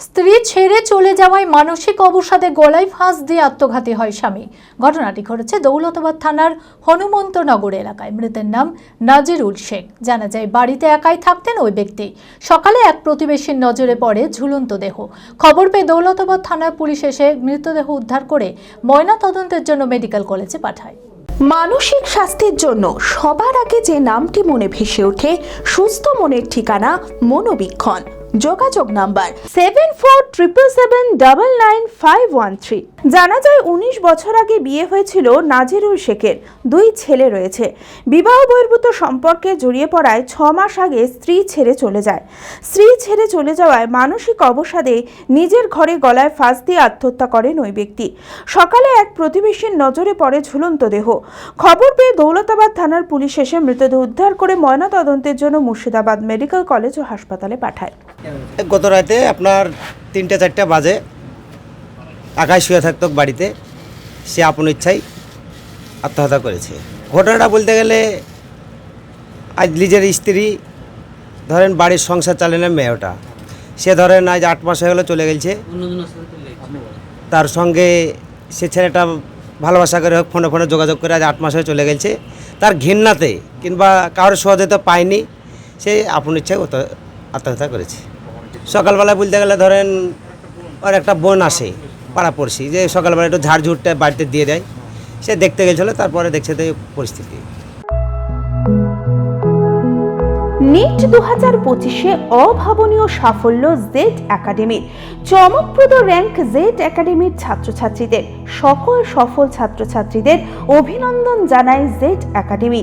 স্ত্রী ছেড়ে চলে যাওয়ায় মানসিক অবসাদে গলায় ফাঁস দিয়ে আত্মঘাতী হয় স্বামী। ঘটনাটি ঘটেছে দৌলতাবাদ থানার হনুমন্তনগর এলাকায়। মৃতের নাম নাজিরুল শেখ। জানা যায়, বাড়িতে একাই থাকতেন ওই ব্যক্তি। সকালে এক প্রতিবেশীর নজরে পড়ে ঝুলন্ত দেহ। খবর পেয়ে দৌলতাবাদ থানার পুলিশ এসে মৃতদেহ উদ্ধার করে ময়না তদন্তের জন্য মেডিকেল কলেজে পাঠায়। মানসিক স্বাস্থ্যের জন্য সবার আগে যে নামটি মনে ভেসে ওঠে, সুস্থ মনের ঠিকানা মনোবীক্ষণ। যোগাযোগ number seven four triple seven double nine five one three জানা যায় উনিশ বছর আগে বিয়ে হয়েছিল নাজিরুল শেখের, দুই ছেলে রয়েছে। বিবাহ বহির্ভূত সম্পর্কে জড়িয়ে পড়ায় ছ মাস আগে স্ত্রী ছেড়ে চলে যায়। স্ত্রী ছেড়ে চলে যাওয়ায় মানসিক অবসাদে নিজের ঘরে গলায় ফাঁস দিয়ে আত্মহত্যা করেন ওই ব্যক্তি। সকালে এক প্রতিবেশীর নজরে পড়ে ঝুলন্ত দেহ। খবর পেয়ে দৌলতাবাদ থানার পুলিশ এসে মৃতদেহ উদ্ধার করে ময়নাতদন্তের জন্য মুর্শিদাবাদ মেডিকেল কলেজ ও হাসপাতালে পাঠায়। গত রাতে আপনার তিনটে, চারটে বাজে। একাই শুয়ে থাকতো বাড়িতে। সে আপন ইচ্ছাই আত্মহত্যা করেছে। ঘটনাটা বলতে গেলে আজ নিজের স্ত্রী, ধরেন বাড়ির সংসার চালানো মেয়েটা। সে ধরেন আজ আট মাস হয়ে গেলো চলে গেছে তার সঙ্গে সে ছেলেটা ভালোবাসা করে হোক, ফোনে ফোনে যোগাযোগ করে আজ আট মাস হয়ে চলে গেছে তার ঘৃণাতে কিংবা কারোর সহযোগিতা পায়নি। সে আপন ইচ্ছায় আত্মহত্যা করেছে। সকালবেলায় বলতে গেলে ধরেন ওর একটা বোন আসে, পাড়া পাড়াপড়শি যে সকালবেলা একটু ঝাড়ঝুড়টা বাড়িতে দিয়ে দেয়। সে দেখতে গেছিল, তারপরে দেখছে তো পরিস্থিতি। নিট দু হাজার পঁচিশে অভাবনীয় সাফল্য জেড একাডেমির চমকপ্রদ র্যাঙ্ক জেড একাডেমির ছাত্রছাত্রীদের, সকল সফল ছাত্রছাত্রীদের অভিনন্দন জানায় জেড একাডেমি